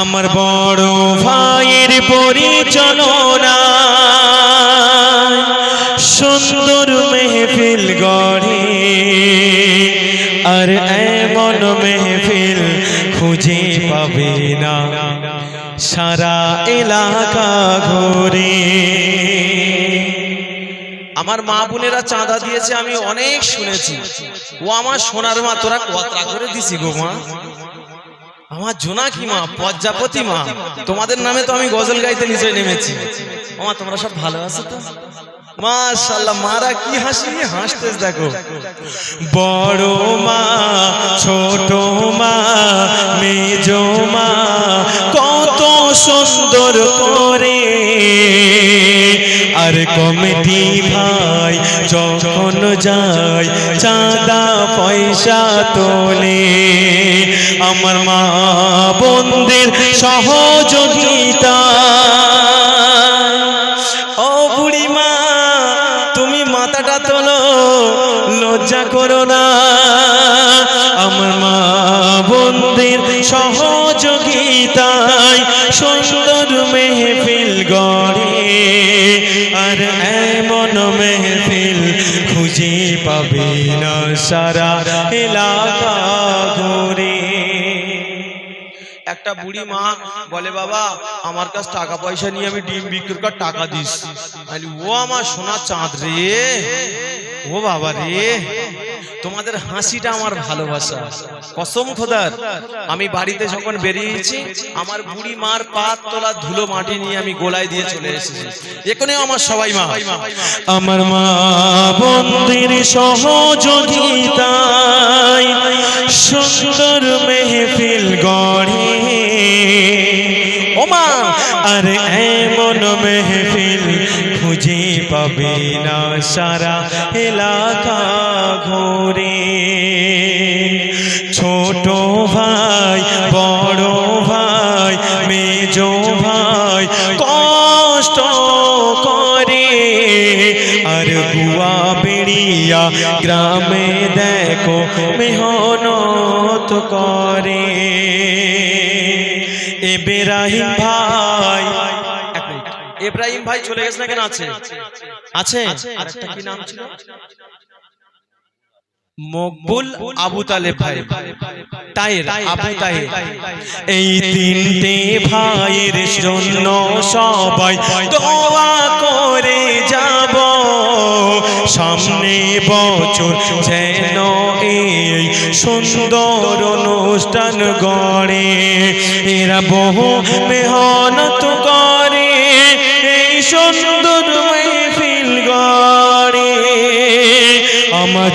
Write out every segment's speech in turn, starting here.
আমার বড় ভাইয়ের পরিচালনা। সুন্দর মেহফিল গড়ে, আর এমন মেহফিল খুঁজে পাবে না। সারা এলাকা ঘুরে। আমার মা বোনেরা চাঁদা দিয়েছে, আমি অনেক শুনেছি। ও আমার সোনার মা, তোরা কতটা করে দিছি গো মা? আমার জোনাকি মা পদ্মাপতি মা। তোমাদের নামে তো আমি গজল গাইতে নিচে নেমেছি। মা তোমরা সব ভালো আছো তো? মাশাল্লাহ মারা কি হাসি? হাসতে দেখো। বড় মা, ছোট মা, মেজ মা, কত সুন্দর করে আর কমিটি ভাই যখন যায় চাঁদা পয়সা তোলে। আমার মা বোনদের সহযোগিতা খুঁজে পাবে না সারা এলাকা ঘুরে। একটা বুড়ি মা বলে, বাবা, আমার কাছে টাকা পয়সা নিয়ে আমি ডিম বিক্রি কর টাকা দিস। ও আমার সোনা চাঁদ রে। ও বাবা রে। তোমাদের হাসিটা আমার ভালোবাসা। কসম খোদার আমি বাড়িতে যখন বেরিয়েছি আমার বুড়ি মার পাত তোলা ধুলো মাটি নিয়ে আমি গোলায় দিয়ে চলে এসেছি। এখানেও আমার সবাই মা। আমার মা বন্দির সহযোগিতায় সুন্দর মেহফিল গড়ে ওমা আর এমন মেহফিল খুঁজে পাবে না সারা এলাকা। ঘুরে ছোট ভাই বড় ভাই মেজ ভাই কষ্ট করে। আর গুয়া বেড়িয়া গ্রামে দেখো মেহনত করে। এবেরাহিম ভাই। এব্রাহিম ভাই চলে গেছে না কেন আছে? আছে। কি নাম ছিল? মকবুল আবু তালেব ভাই। তাইর আবু তাহের এই তিনটে ভাইয়ের জন্য সবাই দোয়া করে যাব। সামনে বছর যেন এই সুন্দর অনুষ্ঠান গড়ে। এরা বহু মেহনত করে। এই সুন্দর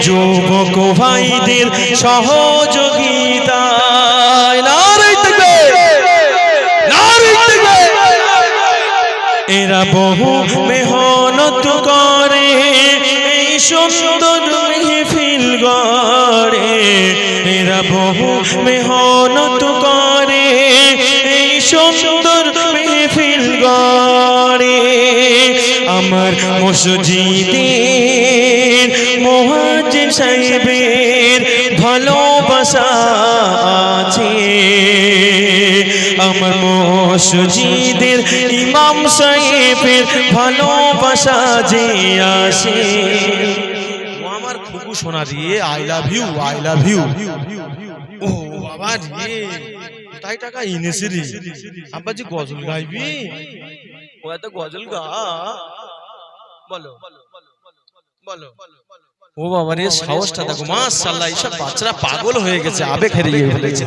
যুবক ভাইদের সহযোগিতায় নারী এরা বহু মেহনত করে, এই সুন্দর মেহফিল গড়ে। এরা বহু মেহনত করে, এই সুন্দর মেহফিল গড়ে। আমার মসজিদের মহাজিন সাহেবের ভালোবাসা আছে। আমার মসজিদের ইমাম সাহেবের ভালোবাসা যে আসে আমার খুকু সোনা দিয়ে I love you I love you ও বাবা রে। তাই টাকা এনেছে রে আব্বাজি গজল গাইবি। ও এত গজল গা। বলো। বলো। বলো। ও বাবা রে, সাহসটা দেখো। মাশাআল্লাহ, এইসব বাচ্চারা পাগল হয়ে গেছে, আবেগ হারিয়ে ফেলেছে।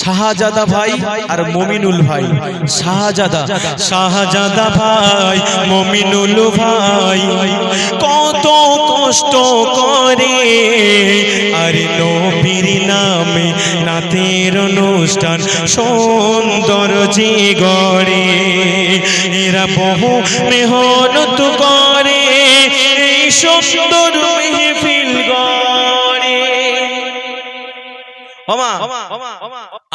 শাহজাদা ভাই আর মমিনুল ভাই। শাহজাদা শাহজাদা ভাই, মমিনুল ভাই। কত কষ্ট করে আর নবীর নামে নাতের অনুষ্ঠান সুন্দর যে গড়ে। এরা বহু মেহনত করে সুন্দর মেহফিল গড়ে।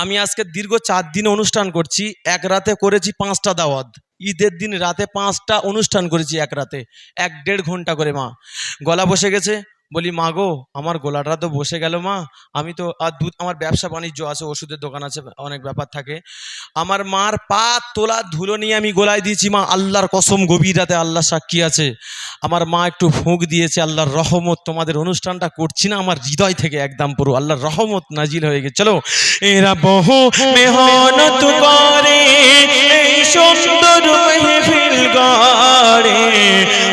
আমি আজকে দীর্ঘ চার দিন অনুষ্ঠান করছি, এক রাতে করেছি পাঁচটা দাওয়াত। ঈদের দিন রাতে পাঁচটা অনুষ্ঠান করেছি এক রাতে, এক দেড় ঘণ্টা করে মা। গলা বসে গেছে বলি, মা গো, আমার গোলাটা তো বসে গেল, মা। আমি তো আর দুধ, আমার ব্যবসা বাণিজ্য আছে, ওষুধের দোকান আছে, অনেক ব্যাপার থাকে। আমার মার পা তোলা ধুলো নিয়ে আমি গোলায় দিয়েছি, মা। আল্লাহর কসম, গভীর রাতে আল্লাহ সাক্ষী আছে। আমার মা একটু ফুঁক দিয়েছে, আল্লাহর রহমত, তোমাদের অনুষ্ঠানটা করছি না, আমার হৃদয় থেকে একদম পুরো, আল্লাহর রহমত নাজিল হয়ে গেছে। চলো, এরা বহু মেহনত করে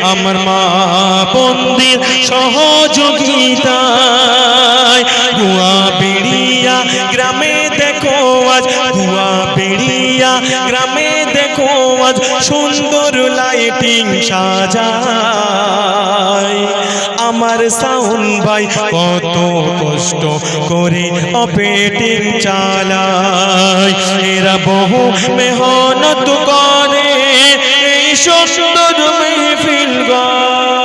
আমার মা বন্দির সহযোগিতায়। গুয়া বেড়িয়া গ্রামে দেখো আজ গুয়া বেড়িয়া গ্রামে দেখো আজ, সুন্দর লাইটিং সাজায়। আমার সাউন্ড ভাই কত কষ্ট করে অপেটিং চালায়। এরা বহু মেহনত করে সুন্দর মেহফিল গড়।